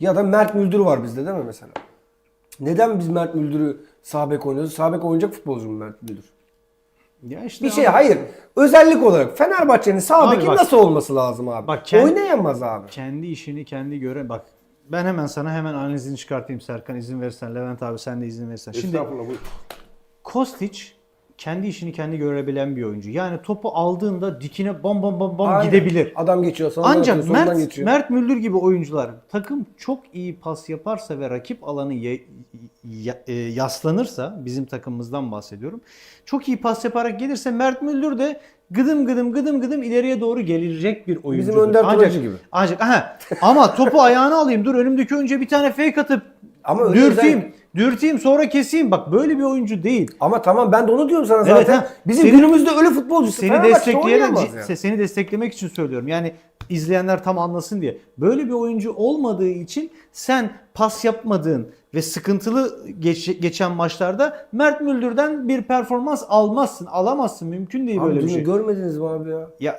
Ya da Mert Müldür var bizde değil mi mesela? Neden biz Mert Müldür'ü sağ bek oynuyoruz? Sağ bek oynayacak futbolcu mu Mert Müldür? Ya işte Bir şey ama hayır. Özellik olarak Fenerbahçe'nin sağ Abi beki nasıl olması lazım abi? Bak kendi- Oynayamaz abi. Kendi işini kendi göre bak ben hemen sana hemen analizini çıkartayım Serkan izin verirsen Levent abi sen de izin verirsen. Şimdi. Kostić kendi işini kendi görebilen bir oyuncu. Yani topu aldığında dikine bam bam bam bam Aynen. gidebilir. Adam geçiyor sonra Ancak soldan Mert, geçiyor. Mert Müldür gibi oyuncular takım çok iyi pas yaparsa ve rakip alanı ye- ya- e, yaslanırsa bizim takımımızdan bahsediyorum. Çok iyi pas yaparak gelirse Mert Müldür de gıdım gıdım gıdım gıdım ileriye doğru gelecek bir oyuncudur. Önder Ancak- Turacı gibi. Ancak aha, ama topu ayağına alayım dur önümdeki önce bir tane fake atıp Ama dürteyim. özel- Dürteyim sonra keseyim. Bak böyle bir oyuncu değil. Ama tamam ben de onu diyorum sana Evet, zaten. ha. Bizim Seni- günümüzde öyle futbolcu Seni oynayamaz yani. se- seni desteklemek için söylüyorum. Yani izleyenler tam anlasın diye. Böyle bir oyuncu olmadığı için sen pas yapmadığın ve sıkıntılı geç- geçen maçlarda Mert Müldür'den bir performans almazsın. Alamazsın. Mümkün değil Abi böyle bir şey. görmediniz mi abi ya? Ya